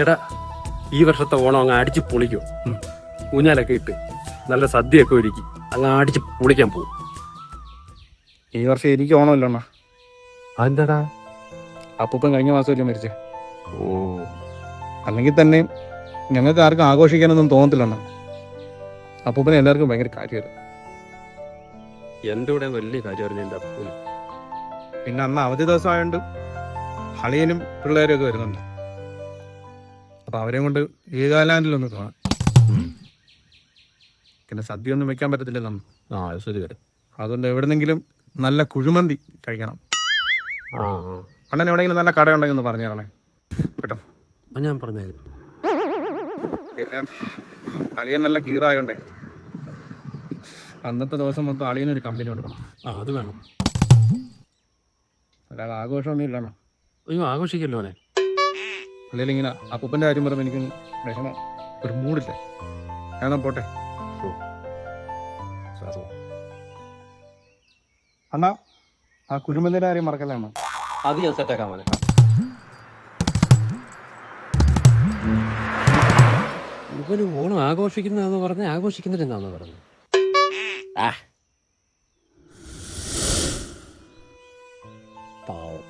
എടാ ഈ വർഷത്തെ ഓണം അങ്ങ് അടിച്ച് പൊളിക്കും. ഊഞ്ഞാലൊക്കെ ഇട്ട് നല്ല സദ്യയൊക്കെ ഒരുക്കി അങ്ങ് അടിച്ച് പൊളിക്കാൻ പോകും. ഈ വർഷം എനിക്ക് ഓണമല്ലോ അണ്ണാ അതെന്താടാ? അപ്പൂപ്പൻ കഴിഞ്ഞ മാസമല്ലേ മരിച്ചേ. ഓ. അല്ലെങ്കിൽ തന്നെ ഞങ്ങൾക്ക് ആർക്കും ആഘോഷിക്കാനൊന്നും തോന്നത്തില്ല അണ്ണാ അപ്പൂപ്പനെ എല്ലാവർക്കും ഭയങ്കര കാര്യമായിരുന്നു. എന്റെ കൂടെ വലിയ കാര്യമായിരുന്നു എന്റെ അപ്പൂന് പിന്നെ അന്ന് അവധി ദിവസമായോണ്ട് അളിയനും പിള്ളേരും ഒക്കെ വരുന്നുണ്ട്. അപ്പൊ അവരെയും കൊണ്ട് ഏകാലാൻഡിലൊന്ന് കാണാം പിന്നെ സദ്യ ഒന്നും വെക്കാൻ പറ്റത്തില്ല അന്ന്. ആ ശരി വരും. അതുകൊണ്ട് എവിടെന്നെങ്കിലും നല്ല കുഴിമന്തി കഴിക്കണം. അണ്ണൻ എവിടെയെങ്കിലും നല്ല കട ഉണ്ടെങ്കിൽ ഒന്ന് പറഞ്ഞു തരണേ കേട്ടോ ഞാൻ പറഞ്ഞു അളിയൻ നല്ല കീറായോണ്ടേ. അന്നത്തെ ദിവസം മൊത്തം അളിയനൊരു കമ്പനി കൊടുക്കണം. ആ അത് വേണം. അല്ലാതെ ആഘോഷമൊന്നും ഇല്ലല്ലോ അയ്യോ ആഘോഷിക്കല്ലോ അവനെ അല്ലെങ്കിൽ ഇങ്ങനെ അപ്പൂപ്പന്റെ കാര്യം പറയുമ്പോൾ എനിക്ക് വിഷമം. ഒരു മൂടില്ല? ഞാൻ പോട്ടെ? അണ്ണാ ആ കുരുമന്തിന്റെ കാര്യം മറക്കലാണ് അത് ഞാൻ സെറ്റാക്കാൻ പോലെ ഇവന് ഓണം ആഘോഷിക്കുന്നതെന്ന് പറഞ്ഞ ആഘോഷിക്കുന്നില്ലെന്നാന്ന് പറഞ്ഞു പാവം.